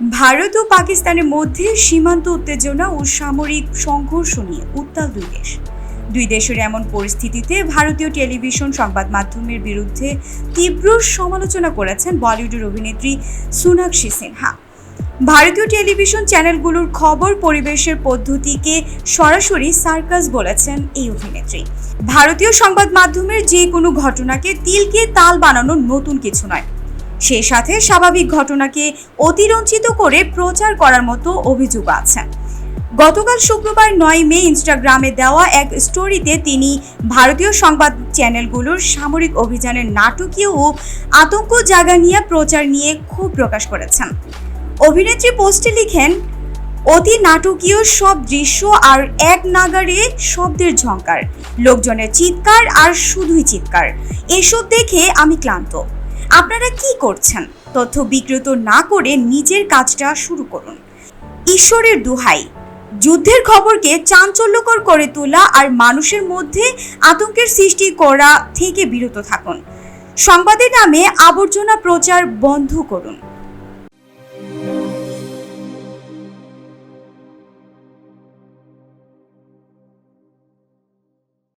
ভারত ও পাকিস্তানের মধ্যে সীমান্ত উত্তেজনা ও সামরিক সংঘর্ষ নিয়ে উত্তাল দুই দেশ। দুই দেশের এমন পরিস্থিতিতে ভারতীয় টেলিভিশন সংবাদ মাধ্যমের বিরুদ্ধে তীব্র সমালোচনা করেছেন বলিউডের অভিনেত্রী সোনাক্ষী সিনহা। ভারতীয় টেলিভিশন চ্যানেলগুলোর খবর পরিবেশের পদ্ধতিকে সরাসরি সার্কাস বলেছেন এই অভিনেত্রী। ভারতীয় সংবাদ মাধ্যমের যে কোনো ঘটনাকে তিলকে তাল বানানো নতুন কিছু নয়। সেই সাথে স্বাভাবিক ঘটনাকে অতিরঞ্চিত করে প্রচার করার মতো অভিযোগ আছে। গতকাল শুক্রবার নয় মে ইনস্টাগ্রামে দেওয়া এক স্টোরিতে তিনি ভারতীয় সংবাদ চ্যানেলগুলোর সামরিক অভিযানের নাটকীয় ও আতঙ্ক জাগা নিয়ে প্রচার নিয়ে ক্ষোভ প্রকাশ করেছেন। অভিনেত্রী পোস্টে লিখেন, অতি নাটকীয় সব দৃশ্য আর এক নাগারে শব্দের ঝঙ্কার লোকজনের চিৎকার আর শুধুই চিৎকার। এসব দেখে আমি ক্লান্ত। আপনারা কি করছেন? তথ্য বিকৃত না করে নিজের কাজটা শুরু করুন। ঈশ্বরের দুহাই। যুদ্ধের খবরকে চাঞ্চল্যকর করে তোলা আর মানুষের মধ্যে আতঙ্কের সৃষ্টি করা থেকে বিরত থাকুন। সংবাদের নামে আবর্জনা প্রচার বন্ধ করুন।